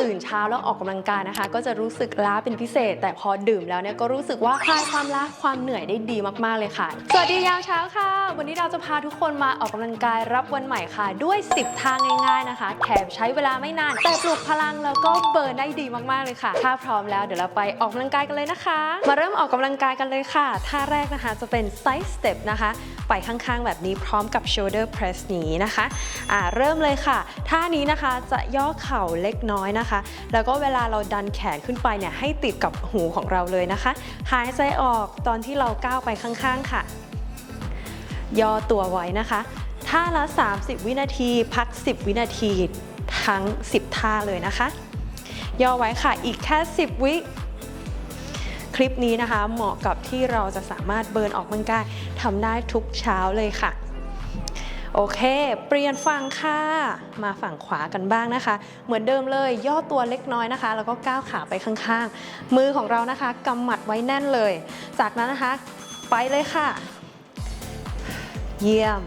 ตื่นเช้าแล้วออกกำลังกายนะคะ ก็จะรู้สึกล้าเป็นพิเศษ แต่พอดื่มแล้วเนี่ยก็รู้สึกว่าคลายความล้าความเหนื่อยได้ดีมากๆเลยค่ะ สวัสดียามเช้าค่ะ วันนี้เราจะพาทุกคนมาออกกำลังกายรับวันใหม่ค่ะ ด้วย 10 ทางง่ายๆนะคะแถมใช้เวลาไม่นาน แต่ปลุกพลังแล้วก็เบิร์นได้ดีมากๆเลยค่ะ ถ้าพร้อมแล้วเดี๋ยวเราไปออกกำลังกายกันเลยนะคะ มาเริ่มออกกำลังกายกันเลยค่ะท่าแรกนะคะจะเป็น side step นะคะ ไปข้างๆ แบบนี้พร้อมกับ shoulder press นี้นะคะอ่าเริ่มเลยค่ะ ท่านี้นะคะจะย่อเข่าเล็กน้อยนะคะ แล้วก็เวลาเราดันแขนขึ้นไปเนี่ยให้ติดกับหูของเราเลยนะคะ หายใจออกตอนที่เราก้าวไปข้างๆ ค่ะ ย่อตัวไว้นะคะท่าละ 30 วินาที พัก 10 วินาทีทั้ง 10 ท่าเลยนะคะ ย่อไว้ค่ะอีกแค่ 10 วิ ลิปนี้นะคะ เหมาะกับที่เราจะสามารถเบิร์นออกกำลังกายทำได้ทุกเช้าเลยค่ะโอเค เปลี่ยนฝั่งค่ะ มาฝั่งขวากันบ้างนะคะ เหมือนเดิมเลย ย่อตัวเล็กน้อยนะคะ แล้วก็ก้าวขาไปข้างๆ มือของเรานะคะกำหมัดไว้แน่นเลย จากนั้นนะคะ ไปเลยค่ะ เยี่ยม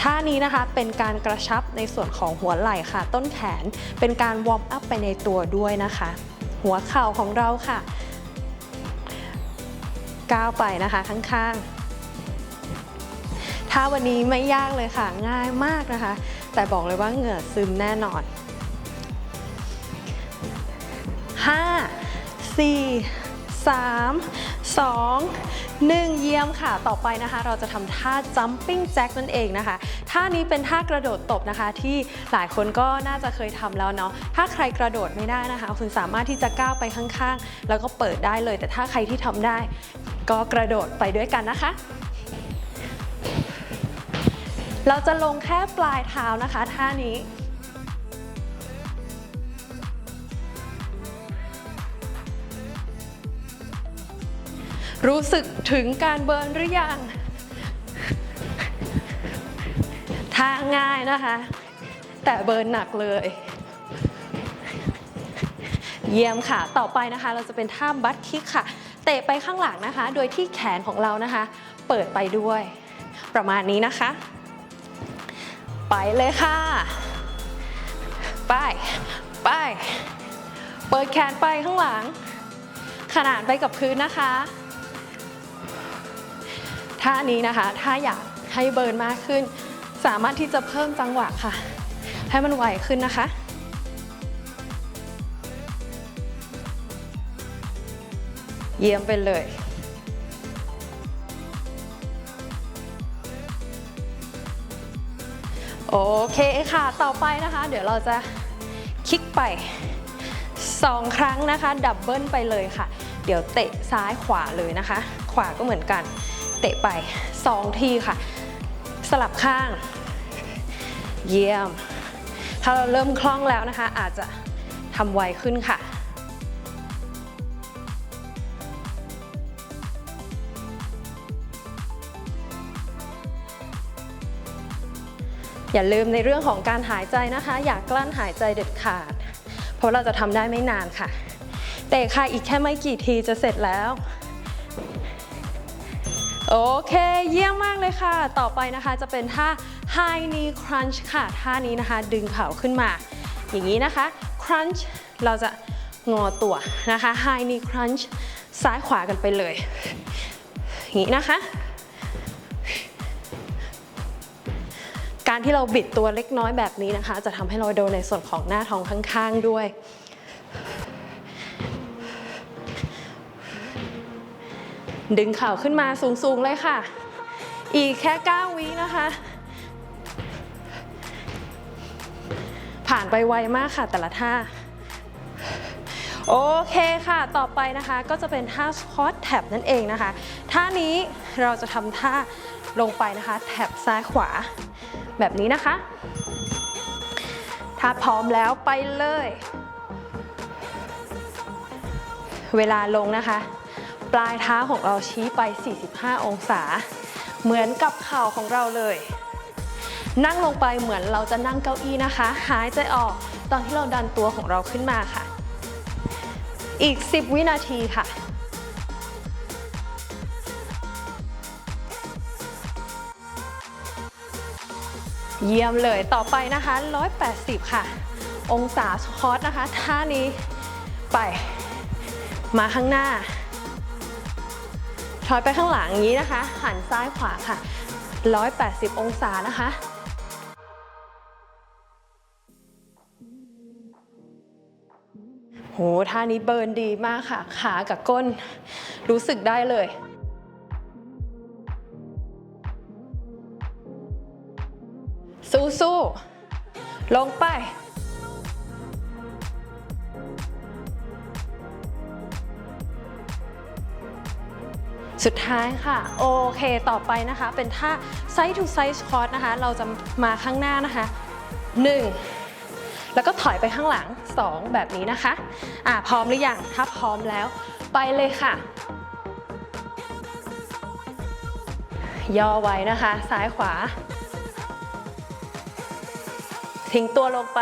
ท่านี้นะคะเป็นการกระชับในส่วนของหัวไหล่ค่ะ ต้นแขน เป็นการวอร์มอัพไปในตัวด้วยนะคะ หัวเข่าของเราค่ะ ก้าวไปนะคะข้างๆถ้าวันนี้ไม่ยากเลยค่ะง่ายมากนะคะ แต่บอกเลยว่าเหงื่อซึมแน่นอน 5 4 3 2 1 เยี่ยมค่ะ ต่อไปนะคะ เราจะทำท่า jumping jack นั่นเองนะคะ ท่านี้เป็นท่ากระโดดตบนะคะ ที่หลายคนก็น่าจะเคยทำแล้วเนาะ ถ้าใครกระโดดไม่ได้นะคะ คุณสามารถที่จะก้าวไปข้างๆ แล้วก็เปิดได้เลย แต่ถ้าใครที่ทำได้ ก็กระโดดไปด้วยกันนะคะ เราจะลงแค่ปลายเท้านะคะท่านี้ รู้สึกถึงการเบิร์นหรือยังท่าง่ายนะคะ แต่เบิร์นหนักเลย เยี่ยมค่ะ ต่อไปนะคะเราจะเป็นท่าบัตคิกค่ะ เตะไปข้างหลังนะคะ โดยที่แขนของเรานะคะ เปิดไปด้วย ประมาณนี้นะคะ ไปเลยค่ะ ไป ไป เปิดแขนไปข้างหลัง ขนานไปกับพื้นนะคะ ท่านี้นะคะ ถ้าอยากให้เบิร์นมากขึ้น สามารถที่จะเพิ่มจังหวะค่ะ ให้มันไวขึ้นนะคะ เยี่ยมไปเลย โอเคค่ะ ต่อไปนะคะ เดี๋ยวเราจะคลิกไป 2 ครั้งนะคะ ดับเบิลไปเลยค่ะ เดี๋ยวเตะซ้ายขวาเลยนะคะ ขวาก็เหมือนกัน เตะไป 2 ทีค่ะ สลับข้าง เยี่ยม ถ้าเราเริ่มคล่องแล้วนะคะ อาจจะทำไวขึ้นค่ะ อย่าลืมในเรื่องของการหายใจนะคะ อย่ากลั้นหายใจเด็ดขาด เพราะเราจะทำได้ไม่นานค่ะเตะค่ะอีกแค่ไม่กี่ทีจะเสร็จแล้วโอเค เยี่ยมมากเลยค่ะ ต่อไปนะคะจะเป็นท่า high knee crunch ค่ะ ท่านี้นะคะ ดึงเข่าขึ้นมา อย่างนี้นะคะ crunch เราจะงอตัวนะคะ high knee crunch ซ้ายขวากันไปเลย อย่างนี้นะคะ การที่เราบิดตัวเล็กน้อยแบบนี้นะคะ จะทำให้เราโดนในส่วนของหน้าท้องข้างๆด้วยดึงเข่าขึ้นมาสูงๆเลยค่ะ อีกแค่ 9 วินะคะ ผ่านไปไวมากค่ะแต่ละท่า โอเคค่ะ ต่อไปนะคะก็จะเป็นท่า squat tap นั่นเองนะคะ ท่านี้เราจะทำท่าลงไปนะคะ แท็บซ้ายขวา แบบนี้นะคะ ถ้าพร้อมแล้วไปเลย เวลาลงนะคะ ปลายเท้าของเราชี้ไป 45 องศา เหมือนกับเข่าของเราเลย นั่งลงไปเหมือนเราจะนั่งเก้าอี้นะคะ หายใจออกตอนที่เราดันตัวของเราขึ้นมาค่ะ อีก 10 วินาทีค่ะ เยี่ยมเลยต่อไปนะคะ 180 ค่ะ องศาสคอตนะคะ ท่านี้ไป มาข้างหน้าถอยไปข้างหลังอย่างนี้นะคะ หันซ้ายขวาค่ะ 180 องศานะคะ โห ท่านี้เบิร์นดีมากค่ะ ขากับก้น รู้สึกได้เลย สู้ๆลงไป สุดท้ายค่ะ โอเค ต่อไปนะคะ เป็นท่า side to side squat นะคะ เราจะมาข้างหน้านะคะ 1 แล้วก็ถอยไปข้างหลัง 2 แบบนี้นะคะ อะพร้อมหรือยังถ้าพร้อมแล้ว ไปเลยค่ะ ย่อไว้นะคะ ซ้ายขวา ทิ้งตัวลงไป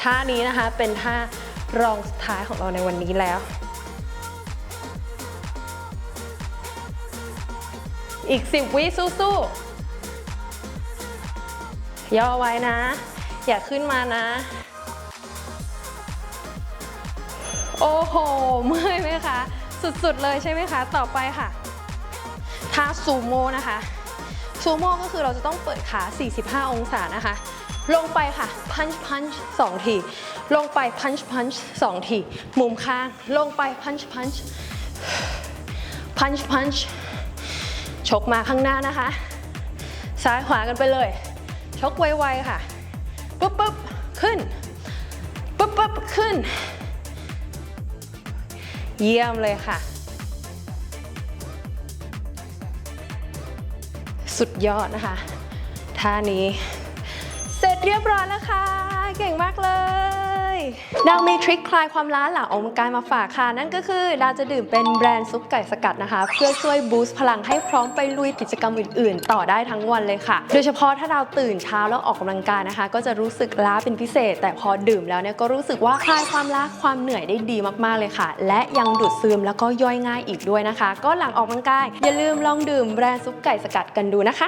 ท่านี้นะคะเป็นท่ารองสุดท้ายของเราในวันนี้แล้ว อีก 10 วิสู้ๆ ย่อไว้นะ อย่าขึ้นมานะ โอ้โห เมื่อยไหมคะ สุดๆเลยใช่ไหมคะ ต่อไปค่ะท่าซูโม่นะคะซูโม่ก็คือเราจะต้องเปิดขา 45 องศานะคะ ลงไปค่ะพันช์พันช์สองที ลงไปพันช์พันช์สองที มุมข้าง ลงไปพันช์พันช์พันช์พันช์ชกมาข้างหน้านะคะ ซ้ายขวากันไปเลย ชกไวๆค่ะ ปุ๊บปุ๊บขึ้น ปุ๊บปุ๊บขึ้น เยี่ยมเลยค่ะ สุดยอดนะคะ ท่านี้ สร็จเรียบร้อยแล้วค่ะ เก่งมากเลยดาวมีทริคคลายความล้าหลังออกกำลังกายมาฝากค่ะ นั่นก็คือดาวจะดื่มเป็นแบรนด์ซุปไก่สกัดนะคะ เพื่อช่วยบูสต์พลังให้พร้อมไปลุยกิจกรรมอื่น ๆ ต่อได้ทั้งวันเลยค่ะ โดยเฉพาะถ้าดาวตื่นเช้าแล้วออกกำลังกายนะคะ ก็จะรู้สึกล้าเป็นพิเศษ แต่พอดื่มแล้วเนี่ยก็รู้สึกว่าคลายความล้าความเหนื่อยได้ดีมากๆเลยค่ะ และยังดูดซึมแล้วก็ย่อยง่ายอีกด้วยนะคะ ก็หลังออกกำลังกายอย่าลืมลองดื่มแบรนด์ซุปไก่สกัดกันดูนะคะ